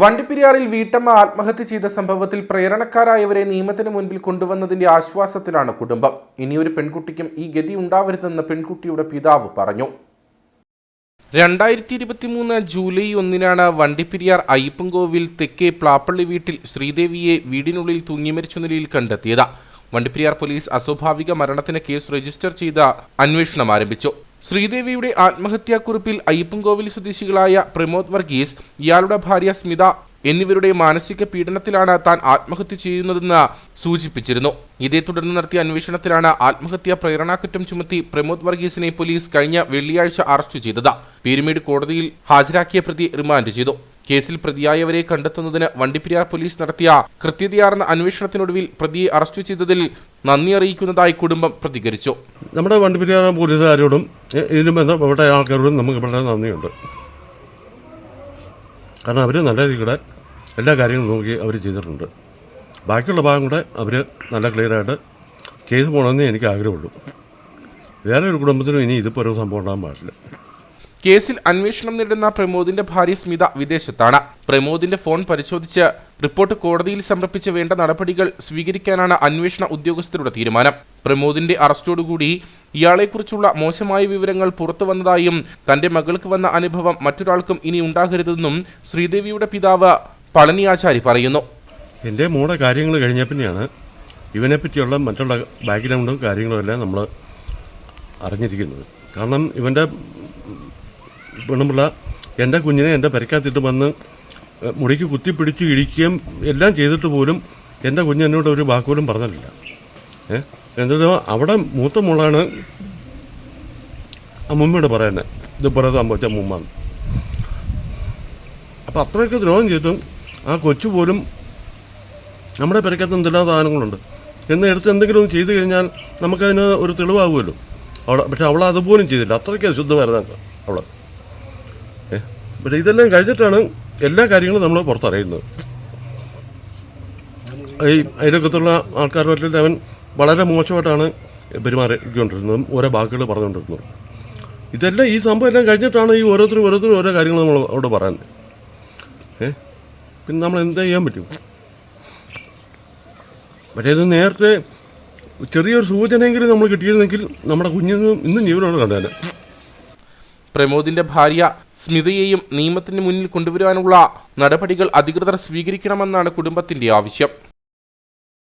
വണ്ടിപ്പെരിയാറിൽ വീട്ടമ്മ ആത്മഹത്യ ചെയ്ത സംഭവത്തിൽ പ്രേരണക്കാരായവരെ നിയമത്തിന് മുൻപിൽ കൊണ്ടുവന്നതിന്റെ ആശ്വാസത്തിലാണ് കുടുംബം. ഇനിയൊരു പെൺകുട്ടിക്കും ഈ ഗതി ഉണ്ടാവരുതെന്ന് പെൺകുട്ടിയുടെ പിതാവ് പറഞ്ഞു. രണ്ടായിരത്തി ഇരുപത്തിമൂന്ന് ജൂലൈ ഒന്നിനാണ് വണ്ടിപ്പെരിയാർ അയ്യപ്പൻകോവിൽ തെക്കേ പ്ലാപ്പള്ളി വീട്ടിൽ ശ്രീദേവിയെ വീടിനുള്ളിൽ തൂങ്ങി മരിച്ച നിലയിൽ കണ്ടെത്തിയത്. വണ്ടിപ്പെരിയാർ പോലീസ് അസ്വാഭാവിക മരണത്തിന് കേസ് രജിസ്റ്റർ ചെയ്ത് അന്വേഷണം ആരംഭിച്ചു. ശ്രീദേവിയുടെ ആത്മഹത്യാക്കുറിപ്പിൽ അയ്യപ്പൻകോവിൽ സ്വദേശികളായ പ്രമോദ് വർഗീസ് ഇയാളുടെ ഭാര്യ സ്മിത എന്നിവരുടെ മാനസിക പീഡനത്തിലാണ് താൻ ആത്മഹത്യ ചെയ്യുന്നതെന്ന് സൂചിപ്പിച്ചിരുന്നു. ഇതേ തുടർന്ന് നടത്തിയ അന്വേഷണത്തിലാണ് ആത്മഹത്യാ പ്രേരണാക്കുറ്റം ചുമത്തി പ്രമോദ് വർഗീസിനെ പോലീസ് കഴിഞ്ഞ വെള്ളിയാഴ്ച അറസ്റ്റ് ചെയ്തത്. പീരുമേട് കോടതിയിൽ ഹാജരാക്കിയ പ്രതി റിമാൻഡ് ചെയ്തു. കേസിൽ പ്രതിയായവരെ കണ്ടെത്തുന്നതിന് വണ്ടിപ്പിരിയാർ പോലീസ് നടത്തിയ കൃത്യതയാർന്ന അന്വേഷണത്തിനൊടുവിൽ പ്രതിയെ അറസ്റ്റ് ചെയ്തതിൽ നന്ദി അറിയിക്കുന്നതായി കുടുംബം പ്രതികരിച്ചു. നമ്മുടെ വണ്ടിപ്പിരിയാർ പോലീസുകാരോടും ഇതിനു ബന്ധപ്പെട്ട ആൾക്കാരോടും നമുക്ക് വളരെ നന്ദിയുണ്ട്. കാരണം അവർ നല്ല രീതിയിൽ എല്ലാ കാര്യങ്ങളും നോക്കി അവർ ചെയ്തിട്ടുണ്ട്. ബാക്കിയുള്ള ഭാഗം കൂടെ അവർ നല്ല ക്ലിയറായിട്ട് കേസ് പോകണമെന്നേ എനിക്ക് ആഗ്രഹമുള്ളൂ. വേറെ ഒരു കുടുംബത്തിനും ഇനി ഇതിപ്പോൾ ഒരു സംഭവം ഉണ്ടാകാൻ പാടില്ല. കേസിൽ അന്വേഷണം നേടുന്ന പ്രമോദിന്റെ ഭാര്യ സ്മിത വിദേശത്താണ്. പ്രമോദിന്റെ ഫോൺ പരിശോധിച്ച് റിപ്പോർട്ട് കോടതിയിൽ സമർപ്പിച്ച് വേണ്ട നടപടികൾ സ്വീകരിക്കാനാണ് അന്വേഷണ ഉദ്യോഗസ്ഥരുടെ തീരുമാനം. പ്രമോദിന്റെ അറസ്റ്റോടുകൂടി ഇയാളെക്കുറിച്ചുള്ള മോശമായ വിവരങ്ങൾ പുറത്തു വന്നതായും തന്റെ മകൾക്ക് വന്ന അനുഭവം മറ്റൊരാൾക്കും ഇനി ഉണ്ടാകരുതെന്നും ശ്രീദേവിയുടെ പിതാവ് പളനി ആചാരി പറയുന്നു. എന്റെ മോടെ കാര്യങ്ങൾ കഴിഞ്ഞ പിന്നെയാണ് ഇവനെ പറ്റിയുള്ള മറ്റുള്ള ബാക്ക്ഗ്രൗണ്ടും കാര്യങ്ങളും എല്ലാം നമ്മൾ അറിഞ്ഞിരിക്കുന്നത്. കാരണം ഇവന്റെ പെണ്ണുമ്പിള്ള എന്റെ കുഞ്ഞിനെ എന്റെ പരിക്കാത്തിട്ട് വന്ന് മുടിക്ക് കുത്തിപ്പിടിച്ച് ഇടിക്കുകയും എല്ലാം ചെയ്തിട്ട് പോലും എന്റെ കുഞ്ഞ് എന്നോട് ഒരു വാക്കുപോലും പറഞ്ഞിട്ടില്ല. ഏഹ് എന്നിട്ട് അവിടെ മൂത്ത മോളാണ് അമ്മൂമ്മയോട് പറയുന്നത് ഇത് ഇതുപോലെ സംഭവിച്ച അമ്മൂമ്മാന്ന് അപ്പോൾ അത്രയൊക്കെ ദ്രോഹം ചെയ്തിട്ടും ആ കൊച്ചു പോലും നമ്മുടെ പെരക്കകത്ത് എന്തെല്ലാം സാധനങ്ങളുണ്ട്. എന്ന് എടുത്ത് എന്തെങ്കിലും ഒന്ന് ചെയ്തു കഴിഞ്ഞാൽ നമുക്കതിന് ഒരു തെളിവാകുമല്ലോ അവിടെ പക്ഷെ അവൾ ചെയ്തില്ല. അത്രയ്ക്ക് ശുദ്ധമായിരുന്നു അവൾ. പക്ഷേ ഇതെല്ലാം കഴിഞ്ഞിട്ടാണ് എല്ലാ കാര്യങ്ങളും നമ്മൾ പുറത്തറിയുന്നത്. ഈ അതിനകത്തുള്ള ആൾക്കാരുമായിട്ട് അവൻ വളരെ മോശമായിട്ടാണ് പെരുമാറിക്കൊണ്ടിരുന്നതും ഓരോ വാക്കുകൾ പറഞ്ഞുകൊണ്ടിരുന്നതും. ഇതെല്ലാം ഈ സംഭവം എല്ലാം കഴിഞ്ഞിട്ടാണ് ഈ ഓരോരുത്തരും ഓരോരുത്തരും ഓരോ കാര്യങ്ങൾ നമ്മൾ അവിടെ പറയാൻ ഏ? പിന്നെ നമ്മൾ എന്താ ചെയ്യാൻ പറ്റും? പക്ഷേ ഇത് നേരത്തെ ചെറിയൊരു സൂചനയെങ്കിലും നമ്മൾ കിട്ടിയിരുന്നെങ്കിൽ നമ്മുടെ കുഞ്ഞിന് ഇന്നും ജീവനോട് കണ്ടേനെ. പ്രമോദിന്റെ ഭാര്യ സ്മിതയെയും നിയമത്തിന് മുന്നിൽ കൊണ്ടുവരാനുള്ള നടപടികൾ അധികൃതർ സ്വീകരിക്കണമെന്നാണ് കുടുംബത്തിന്റെ ആവശ്യം